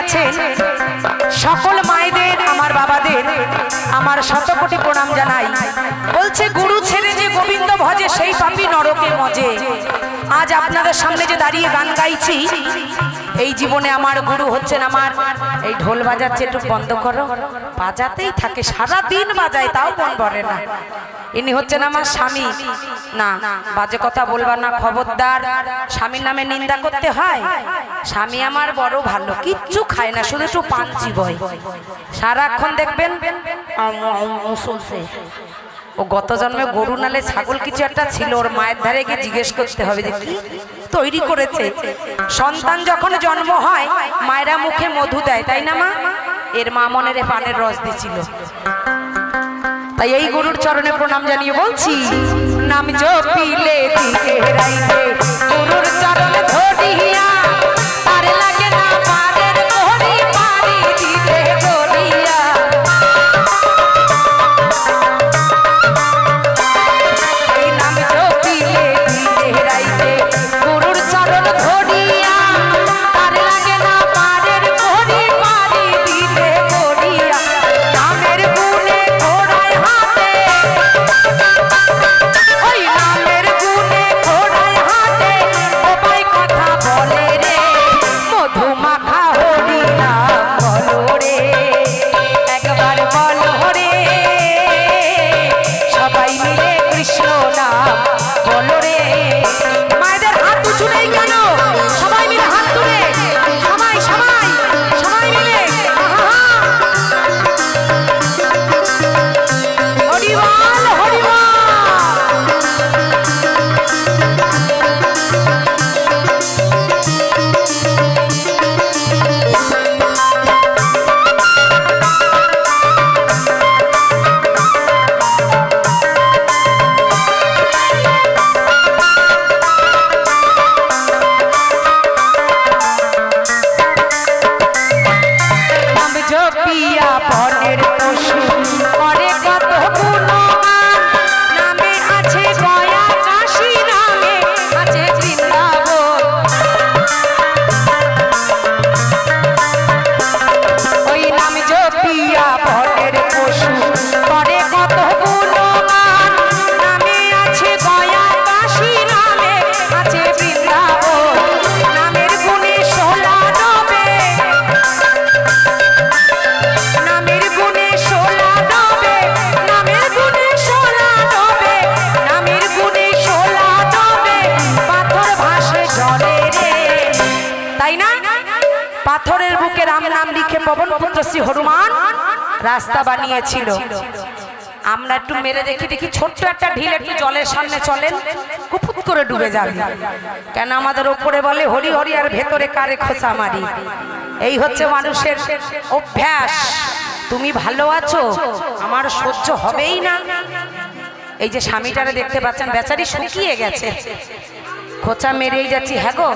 আছেন। সকল মায়েদের, আমার বাবাদের, আমার শতকোটি প্রণাম জানাই। বলছে, গুরু ছেড়ে যে গোবিন্দ ভজে, সেই পাপি নরকে মজে। আজ আপনাদের সামনে যে দাঁড়িয়ে গান গাইছি, এই জীবনে আমার গুরু হচ্ছেন আমার। এই ঢোল বাজাচ্ছে, একটু বন্ধ করো। বাজাতেই থাকে সারা দিন বাজায়, তাও মন ভরে না। ইনি হচ্ছেন আমার স্বামী। না, বাজে কথা বলবা না, খবরদার। স্বামীর নামে নিন্দা করতে হয়। স্বামী আমার বড় ভালো, কিচ্ছু খায় না, শুধু একটু পাঞ্চি বয়। সারাক্ষণ দেখবেন, ও গত জন্মে গরু নালে ছাগল কিছু একটা ছিল, ওর মায়ের ধারে গিয়ে জিজ্ঞেস করতে হবে যে, কি তৈরি করেছে? সন্তান যখন জন্ম হয়, মায়েরা মুখে মধু দেয়, তাই না মা? এর মা মনের পানের রস দিছিল। তাই এই গরুর চরণে প্রণাম জানিয়ে বলছি নাম জপিলে দিকে রাইতে গরুর চরণ পাথরের বুকে রাম নাম লিখে পবন পুত্র শ্রী হনুমান রাস্তা বানিয়েছিল। আমরা একটু মেরে দেখি দেখি ছোট্ট একটা ঢিল একটু জলের সামনে চলেন, কুপুত করে ডুবে যাবে। কেন আমাদের ওপরে বলে, হরি হরি, আর ভেতরে কারে খোঁচা মারি? এই হচ্ছে মানুষের অভ্যাস। তুমি ভালো আছো? আমার সহ্য হবেই না। এই যে স্বামীটারে দেখতে পাচ্ছেন, বেচারি শুকিয়ে গেছে। খোঁচা মেরেই যাচ্ছি হ্যাঁ গো?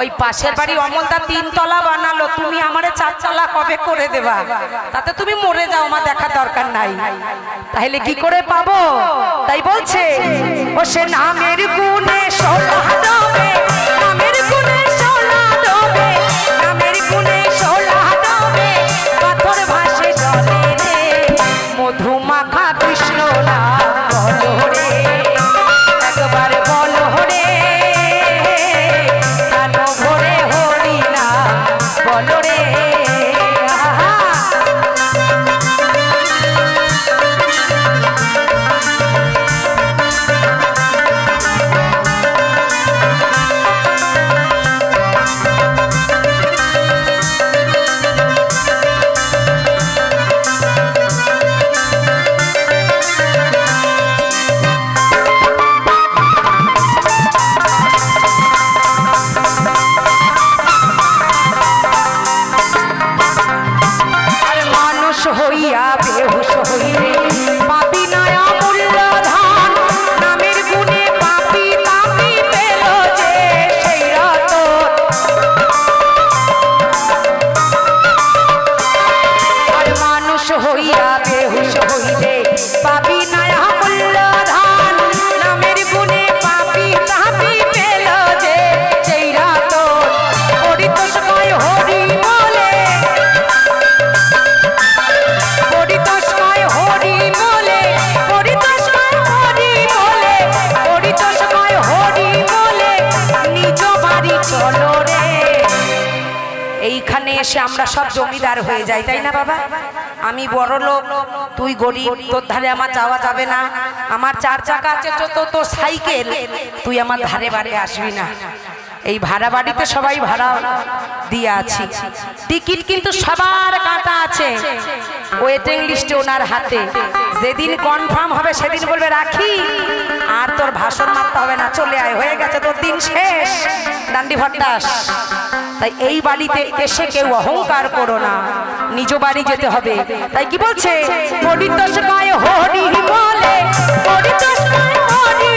ওই পাশের বাড়ি অমলদা তিনতলা বানালো, তুমি আমারে চারতলা কবে করে দেবা? তাতে তুমি মরে যাও, আমার দেখার দরকার নাই। তাহলে কি করে পাবো? তাই বলছে, ও সে নামের গুণে সোলা ডোবে, নামের গুণে সোলা ডোবে, নামের গুণে সোলা ডোবে, পাথর ভাসে জলে রে, মধুমাখা কৃষ্ণ না এসে আমরা সব জমিদার হয়ে যাই, তাই না বাবা? আমি বড় লোক, তুই গরিব, তোর ধারে আমার যাওয়া যাবে না। আমার চার চাকা আছে, তো তো সাইকেল। তুই আমার ধারে বাড়ি আসবি না। এই ভাড়া বাড়িতে সবাই ভাড়া দিয়ে আছি। টিকিট কিন্তু সবার কাটা আছে। ওয়েটিং লিস্টে ওনার হাতে। যেদিন কনফার্ম হবে সেদিন বলবে, রাখি। আর তোর ভাষণ মারতে হবে না, চলে আয়। হয়ে গেছে তোর দিন শেষ। ডান্ডি ভট্টাস। তাই এই বাড়িতে এসে কেউ অহংকার করো না। নিজ বাড়ি যেতে হবে। তাই কি বলছে? পরিতোষকায় হরি বলে হরি